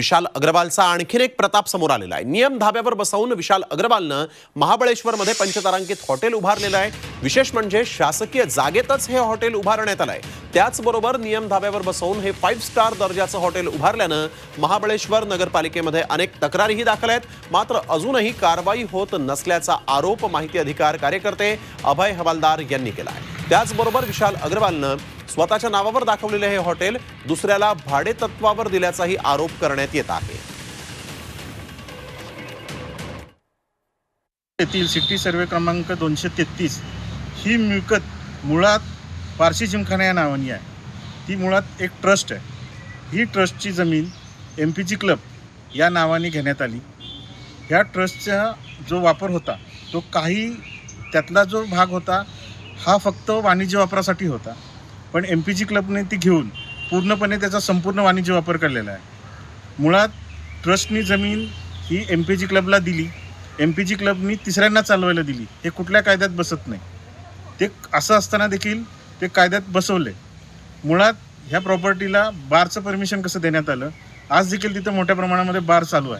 विशाल अग्रवालचा आणखीन एक प्रताप समोर आलेला आहे. नियम धाब्यावर बसवून विशाल अग्रवालनं महाबळेश्वरमध्ये पंचतारांकित हॉटेल उभारलेलं आहे. विशेष म्हणजे शासकीय जागेतच हे हॉटेल उभारण्यात आलं आहे त्याचबरोबर नियम धाब्यावर बसवून हे फाईव्ह स्टार दर्जाचं हॉटेल उभारल्यानं महाबळेश्वर नगरपालिकेमध्ये अनेक तक्रारीही दाखल आहेत. मात्र अजूनही कारवाई होत नसल्याचा आरोप माहिती अधिकार कार्यकर्ते अभय हवालदार यांनी केला आहे. त्याचबरोबर विशाल अग्रवालनं स्वतःच्या नावावर दाखवलेले हे हॉटेल दुसऱ्याला भाडे तत्वावर दिल्याचाही आरोप करण्यात येत आहे. येथील सिटी सर्वे क्रमांक दोनशे तेहतीस ही मिळकत मुळात पारशी जिमखाना या नावानी आहे. ती मुळात एक ट्रस्ट आहे. ही ट्रस्टची जमीन एम पी जी क्लब या नावाने घेण्यात आली. ह्या ट्रस्टचा जो वापर होता तो काही त्यातला जो भाग होता हा फक्त वाणिज्य वापरासाठी होता. पण एम पी जी क्लबने ती घेऊन पूर्णपणे त्याचा संपूर्ण वाणिज्य वापर केलेला आहे. मुळात ट्रस्टनी जमीन ही एम पी जी क्लबला दिली. एम पी जी क्लबनी तिसऱ्यांना चालवायला दिली. हे कुठल्या कायद्यात बसत नाही. ते असं असताना देखील ते कायद्यात बसवले. मुळात ह्या प्रॉपर्टीला बारचं परमिशन कसं देण्यात आलं? आज देखील तिथं मोठ्या प्रमाणामध्ये बार चालू आहे.